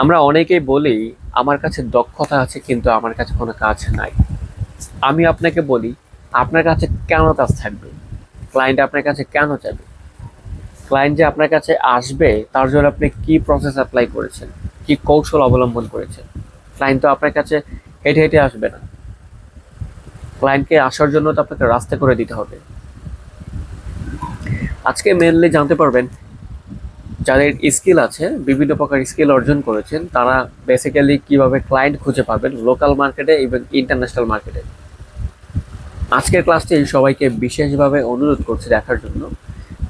আমরা অনেকেই বলি, আমার কাছে দক্ষতা আছে, কিন্তু আমার কাছে কোনো কাজ নাই। আমি আপনাকে বলি, আপনার কাছে কেন কাজ থাকবে? ক্লায়েন্ট আপনার কাছে কেন যাবে ক্লায়েন্ট যে আপনার কাছে আসবে, তার জন্য আপনি কি প্রসেস অ্যাপ্লাই করেছেন? কি কৌশল অবলম্বন করেছেন? ক্লায়েন্ট তো আপনার কাছে হেঁটে হেঁটে আসবে না। ক্লায়েন্টকে আসার জন্য তো আপনাকে রাস্তা করে দিতে হবে। আজকে মেনলি জানতে পারবেন যাদের স্কিল আছে, বিভিন্ন প্রকার স্কিল অর্জন করেছেন, তারা বেসিক্যালি কীভাবে ক্লায়েন্ট খুঁজে পাবেন লোকাল মার্কেটে এবং ইন্টারন্যাশনাল মার্কেটে আজকের ক্লাসটি সবাইকে বিশেষভাবে অনুরোধ করছি দেখার জন্য।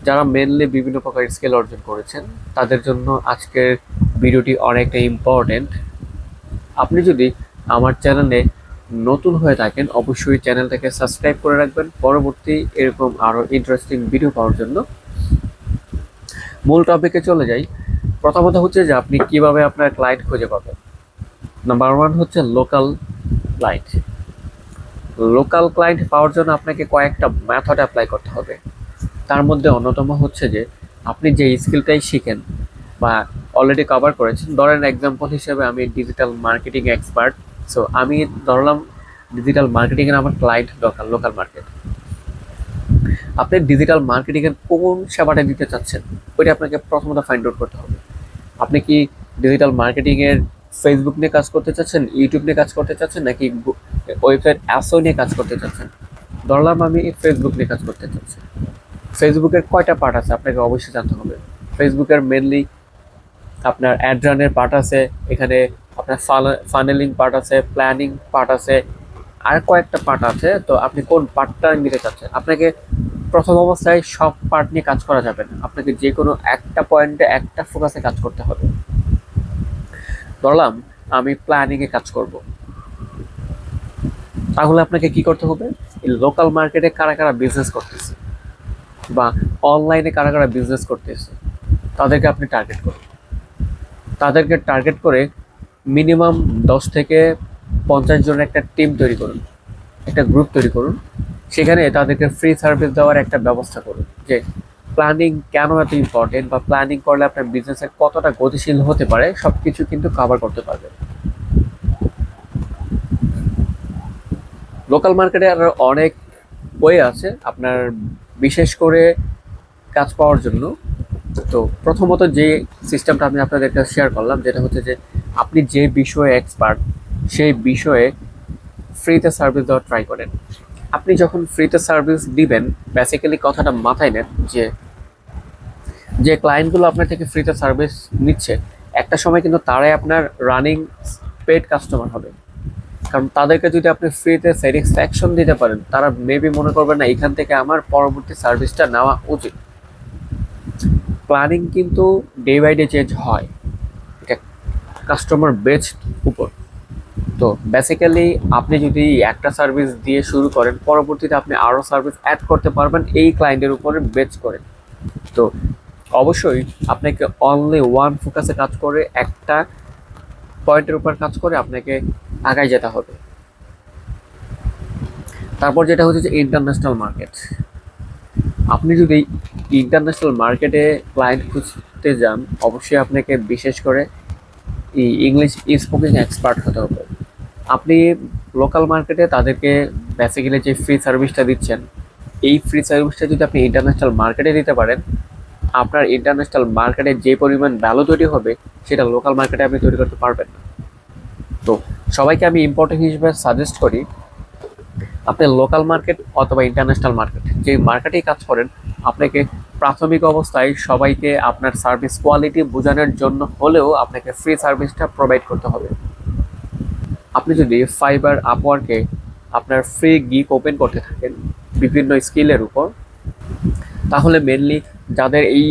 যারা মেনলি বিভিন্ন প্রকার স্কিল অর্জন করেছেন, তাদের জন্য আজকের ভিডিওটি অনেকটা ইম্পর্টেন্ট আপনি যদি আমার চ্যানেলে নতুন হয়ে থাকেন, অবশ্যই চ্যানেলটাকে সাবস্ক্রাইব করে রাখবেন। পরবর্তী এরকম আরও ইন্টারেস্টিং ভিডিও পাওয়ার জন্য মূল টপিকে চলে যাই। প্রথমত হচ্ছে যে আপনি কীভাবে আপনার ক্লায়েন্ট খুঁজে পাবেন? নাম্বার ওয়ান হচ্ছে লোকাল ক্লায়েন্ট লোকাল ক্লায়েন্ট পাওয়ার জন্য আপনাকে কয়েকটা ম্যাথড অ্যাপ্লাই করতে হবে। তার মধ্যে অন্যতম হচ্ছে যে আপনি যে স্কিলটাই শিখেন বা অলরেডি কভার করেছেন, ধরেন এক্সাম্পল হিসেবে আমি ডিজিটাল মার্কেটিং এক্সপার্ট সো আমি ধরলাম ডিজিটাল মার্কেটিংয়ের আমার ক্লায়েন্ট দরকার লোকাল মার্কেট আপনি ডিজিটাল মার্কেটিংয়ের কোন সেবাটা দিতে চাচ্ছেন, ওইটা আপনাকে প্রথমত ফাইন্ড আউট করতে হবে। আপনি কি ডিজিটাল মার্কেটিংয়ের ফেসবুক নিয়ে কাজ করতে চাচ্ছেন ইউটিউব নিয়ে কাজ করতে চাচ্ছেন, নাকি ওয়েবসাইট অ্যাপসও নিয়ে কাজ করতে চাচ্ছেন? ধরলাম আমি ফেসবুক নিয়ে কাজ করতে চাচ্ছি। ফেসবুকের কয়টা পার্ট আছে আপনাকে অবশ্যই জানতে হবে। ফেসবুকের মেনলি আপনার অ্যাড রানের পার্ট আছে, এখানে আপনার ফানেলিং পার্ট আছে প্ল্যানিং পার্ট আছে, আর কয়েকটা পার্ট আছে। তো আপনি কোন পার্টটা নিতে চাচ্ছেন? আপনাকে প্রথম অবস্থায় সব পার্ট নিয়ে কাজ করা যাবে না। আপনাকে যে কোনো একটা পয়েন্টে একটা ফোকাসে কাজ করতে হবে। ধরলাম, আমি প্ল্যানিংয়ে কাজ করব। তাহলে আপনাকে কি করতে হবে? লোকাল মার্কেটে কারা কারা বিজনেস করতেছে বা অনলাইনে কারা কারা বিজনেস করতেছে, তাদেরকে আপনি টার্গেট করুন। তাদেরকে টার্গেট করে মিনিমাম দশ থেকে পঞ্চাশ জনের একটা টিম তৈরি করুন। একটা গ্রুপ তৈরি করুন। সেখানে তাদেরকে ফ্রি সার্ভিস দেওয়ার একটা ব্যবস্থা করুন যে প্ল্যানিং কেন এত ইম্পর্টেন্ট বা প্ল্যানিং করলে আপনার বিজনেসে কতটা গতিশীল হতে পারে সব কিছু কিন্তু কভার করতে পারবে লোকাল মার্কেটে আর অনেক ওয়ে আছে আপনার বিশেষ করে কাজ পাওয়ার জন্য। তো প্রথমত যে সিস্টেমটা আমি আপনাদের কাছে শেয়ার করলাম, যেটা হচ্ছে যে আপনি যে বিষয়ে এক্সপার্ট সেই বিষয়ে ফ্রিতে সার্ভিস দেওয়ার ট্রাই করেন। আপনি যখন ফ্রিতে সার্ভিস দিবেন বেসিক্যালি কথাটা মাথায় নেন যে যে ক্লায়েন্টগুলো আপনার থেকে ফ্রিতে সার্ভিস নিচ্ছে, একটা সময় কিন্তু তারাই আপনার রানিং পেড কাস্টমার হবে। কারণ তাদেরকে যদি আপনি ফ্রিতে স্যাটিসফ্যাকশন দিতে পারেন, তারা মেবি মনে করবেন না এখান থেকে আমার পরবর্তী সার্ভিসটা নেওয়া উচিত। প্ল্যানিং কিন্তু ডে বাই ডে চেঞ্জ হয়। এটা কাস্টমার বেসড উপর। তো বেসিক্যালি আপনি যদি একটা সার্ভিস দিয়ে শুরু করেন, পরবর্তীতে আপনি আরও সার্ভিস অ্যাড করতে পারবেন, এই ক্লায়েন্টের উপরে বেচ করে। তো অবশ্যই আপনাকে অনলি ওয়ান ফোকাসে কাজ করে, একটা পয়েন্টের উপর কাজ করে আপনাকে আগায় যেতে হবে। তারপর যেটা হচ্ছে যে ইন্টারন্যাশনাল মার্কেট আপনি যদি ইন্টারন্যাশনাল মার্কেটে ক্লায়েন্ট খুঁজতে যান, অবশ্যই আপনাকে বিশেষ করে ইংলিশ স্পোকিং এক্সপার্ট হতে হবে। আপনি লোকাল মার্কেটে তাদেরকে বেসিক্যালি যে ফ্রি সার্ভিসটা দিচ্ছেন, এই ফ্রি সার্ভিসটা যদি আপনি ইন্টারন্যাশনাল মার্কেটে দিতে পারেন, আপনার ইন্টারন্যাশনাল মার্কেটে যে পরিমাণ ভ্যালু তৈরি হবে, সেটা লোকাল মার্কেটে আপনি তৈরি করতে পারবেন না। তো সবাইকে আমি ইম্পর্টেন্ট হিসেবে সাজেস্ট করি, আপনি লোকাল মার্কেট অথবা ইন্টারন্যাশনাল মার্কেট যে মার্কেটেই কাজ করেন, আপনাকে প্রাথমিক অবস্থায় সবাইকে আপনার সার্ভিস কোয়ালিটি বোঝানোর জন্য হলেও আপনাকে ফ্রি সার্ভিসটা প্রোভাইড করতে হবে। আপনি যদি ফাইবার আপওয়ার্কে আপনার ফ্রি গিক ওপেন করতে থাকেন বিভিন্ন স্কিলের উপর, তাহলে মেনলি যাদের এই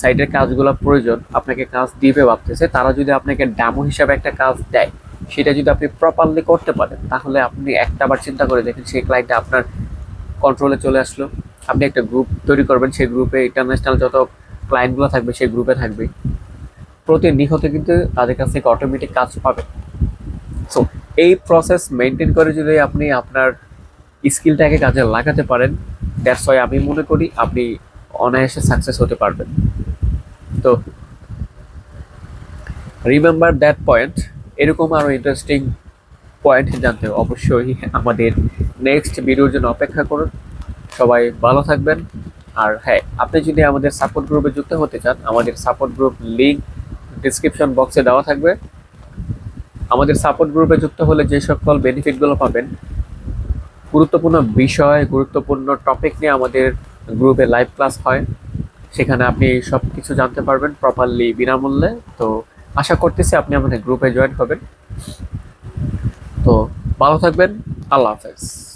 সাইটের কাজগুলো প্রয়োজন, আপনাকে কাজ দিবে ভাবতেছে, তারা যদি আপনাকে ড্যামো হিসাবে একটা কাজ দেয়, সেটা যদি আপনি প্রপারলি করতে পারেন, তাহলে আপনি একটা বার চিন্তা করে দেখেন সেই ক্লায়েন্টটা আপনার কন্ট্রোলে চলে আসলো। আপনি একটা গ্রুপ তৈরি করবেন, সেই গ্রুপে ইন্টারন্যাশনাল যত ক্লায়েন্টগুলো থাকবে, সেই গ্রুপে থাকবে। প্রতি নিহতে কিন্তু তাদের কাছ থেকে অটোমেটিক কাজ পাবে। সো এই প্রসেস মেনটেন করে যদি আপনি আপনার স্কিলটাকে কাজে লাগাতে পারেন দ্যাটস ওয়াই আমি মনে করি আপনি অনায়াসে সাকসেস হতে পারবেন। তো রিমেম্বার দ্যাট পয়েন্ট এরকম আরও ইন্টারেস্টিং পয়েন্ট জানতে অবশ্যই আমাদের নেক্সট ভিডিওর জন্য অপেক্ষা করুন। সবাই ভালো থাকবেন। আর হ্যাঁ আপনি যদি আমাদের সাপোর্ট গ্রুপে যুক্ত হতে চান, আমাদের সাপোর্ট গ্রুপ লিঙ্ক ডিসক্রিপশন বক্সে দেওয়া থাকবে। আমাদের সাপোর্ট গ্রুপে যুক্ত হলে যে সকল বেনিফিটগুলো পাবেন, গুরুত্বপূর্ণ বিষয়, গুরুত্বপূর্ণ টপিক নিয়ে আমাদের গ্রুপে লাইভ ক্লাস হয়। সেখানে আপনি সব কিছু জানতে পারবেন প্রপারলি বিনামূল্যে। তো আশা করতেছি আপনি আমাদের গ্রুপে জয়েন হবেন। তো ভালো থাকবেন, আল্লাহ হাফেজ।